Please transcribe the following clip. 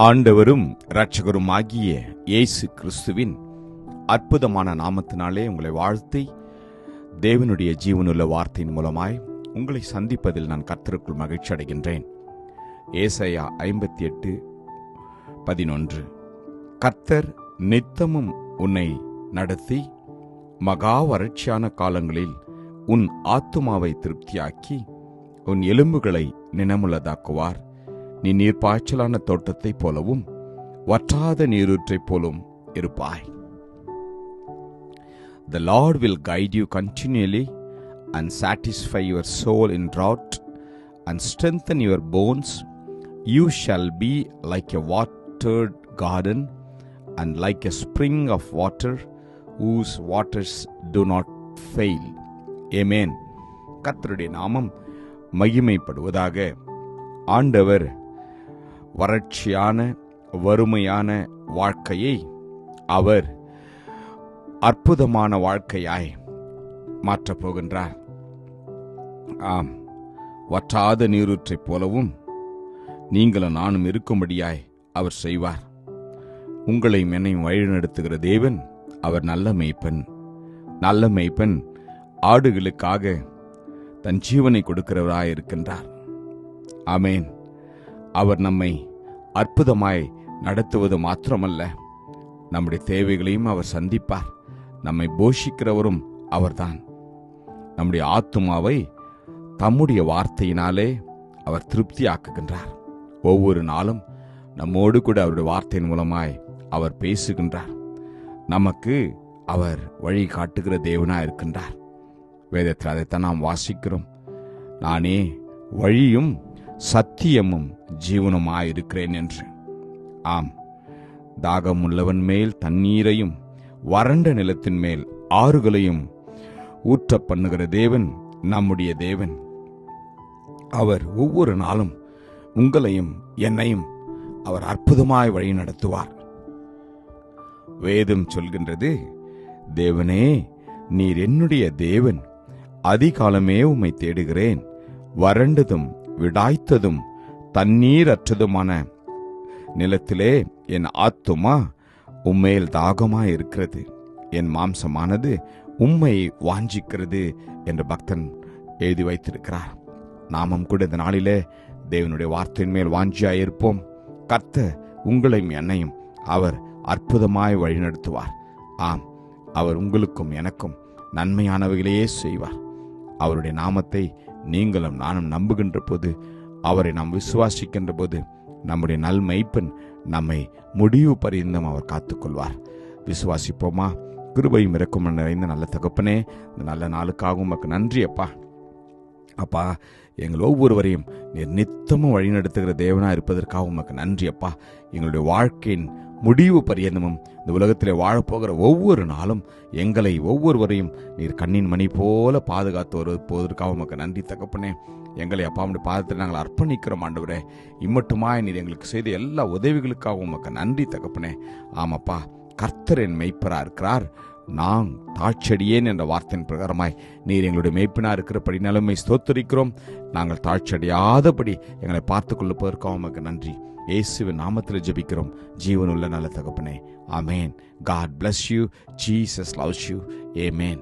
ஆண்டவரும் இரட்சகரும் ஆகிய இயேசு கிறிஸ்துவின் அற்புதமான நாமத்தினாலே உங்களை வாழ்த்தி தேவனுடைய ஜீவனுள்ள வார்த்தையின் மூலமாய் உங்களை சந்திப்பதில் நான் கர்த்தருக்குள் மகிழ்ச்சி அடைகின்றேன். ஏசையா ஐம்பத்தி எட்டு பதினொன்று. கர்த்தர் நித்தமும் உன்னை நடத்தி மகா வறட்சியான காலங்களில் உன் ஆத்துமாவை திருப்தியாக்கி உன் எலும்புகளை நினமுள்ளதாக்குவார் நீ நீர்ப்பாய்ச்சலான தோட்டத்தைப் போலவும் வற்றாத நீரூற்றைப் போலும் இருப்பாய் the Lord will guide you continually and satisfy your soul in drought and strengthen your bones you shall be like a watered garden and like a spring of water whose waters do not fail amen கத்தருடைய நாமம் மகிமைப்படுவதாக ஆண்டவர் வறட்சியான வறுமையான வாழ்க்கையை அவர் அற்புதமான வாழ்க்கையாய் மாற்றப் போகின்றார். ஆம் வற்றாத நீரூற்றைப் போலவும் நீங்களும் நானும் இருக்கும்படியாய் அவர் செய்வார். உங்களை என்னையும் வழிநடத்துகிற தேவன் அவர் நல்ல மேய்ப்பன். நல்ல மேய்ப்பன் ஆடுகளுக்காக தன் ஜீவனை கொடுக்கிறவராயிருக்கின்றார். ஆமேன். அவர் நம்மை அற்புதமாய் நடத்துவது மாத்திரமல்ல. நம்முடைய தேவைகளையும் அவர் சந்திப்பார். நம்மை போஷிக்கிறவரும் அவர்தான். நம்முடைய ஆத்துமாவை தம்முடைய வார்த்தையினாலே அவர் திருப்தியாக்குகின்றார். ஒவ்வொரு நாளும் நம்மோடு கூட அவருடைய வார்த்தையின் மூலமாய் அவர் பேசுகின்றார். நமக்கு அவர் வழி காட்டுகிற தேவனாக இருக்கின்றார். வேதத்தில் அதைத்தான் நாம் வாசிக்கிறோம். நானே வழியும் சத்தியமும் ஜீவனுமாயிருக்கிறேன் என்று. ஆம் தாகம் உள்ளவன் மேல் தண்ணீரையும் வறண்ட நிலத்தின் மேல் ஆறுகளையும் ஊற்ற பண்ணுகிற தேவன் நம்முடைய தேவன். அவர் ஒவ்வொரு நாளும் உங்களையும் என்னையும் அவர் அற்புதமாய் வழி நடத்துவார். வேதம் சொல்கின்றது தேவனே நீர் என்னுடைய தேவன் அதிகாலமே உம்மை தேடுகிறேன் வறண்டதும் விடாய்த்ததும் தண்ணீரற்றதுமான நிலத்திலே என் ஆத்துமா உம்மேல் தாகமா இருக்கிறது என் மாம்சமானது உம்மை வாஞ்சிக்கிறது என்று பக்தன் எழுதி வைத்திருக்கிறார். நாமும் கூட இந்த நாளிலே தேவனுடைய வார்த்தையின் மேல் வாஞ்சியாயிருப்போம். கர்த்த உங்களையும் என்னையும் அவர் அற்புதமாய் வழிநடத்துவார். ஆம் அவர் உங்களுக்கும் எனக்கும் நன்மையானவைகளையே செய்வார். அவருடைய நாமத்தை நீங்களும் நானும் நம்புகின்ற போது அவரை நாம் விசுவாசிக்கின்ற போது நம்முடைய நல் மெய்ப்பன் நம்மை முடிவு பரிந்தும் அவர் காத்துக்கொள்வார். விசுவாசிப்போமா? கிருபையும் இறக்கும் நிறைந்த நல்ல தகப்பனே இந்த நல்ல நாளுக்காகவும் உமக்கு நன்றி அப்பா அப்பா எங்கள் ஒவ்வொருவரையும் நீர் நித்தமும் வழிநடத்துகிற தேவனாக இருப்பதற்காக உமக்கு நன்றி அப்பா. எங்களுடைய வாழ்க்கையின் முடிவு பரியந்தமும் இந்த உலகத்திலே வாழப்போகிற ஒவ்வொரு நாளும் எங்களை ஒவ்வொருவரையும் நீர் கண்ணின் மணி போல பாதுகாத்து வருவது போவதற்காக உமக்கு நன்றி தகப்பனே. எங்களை அப்பா பாதத்தில் நாங்கள் அர்ப்பணிக்கிறோம் ஆண்டவரே. இம்மட்டுமாய் நீர் எங்களுக்கு செய்த எல்லா உதவிகளுக்காகவும் உமக்கு நன்றி தகப்பனே. ஆமாப்பா கர்த்தர் என் இருக்கிறார் நான் தாழ்ச்சடியேன் என்ற வார்த்தையின் பிரகாரமாய் நீர் எங்களுடைய மெய்ப்பினா இருக்கிறபடி நிலைமை ஸ்தோத்தரிக்கிறோம். நாங்கள் தாழ்ச்சடியாதபடி எங்களை பார்த்து கொள்ளுப்பதற்காக உமக்கு நன்றி. இயேசுவின் நாமத்தில் ஜெபிக்கிறோம். ஜீவனுள்ள நல்ல தகப்பனே. Amen God bless you Jesus loves you amen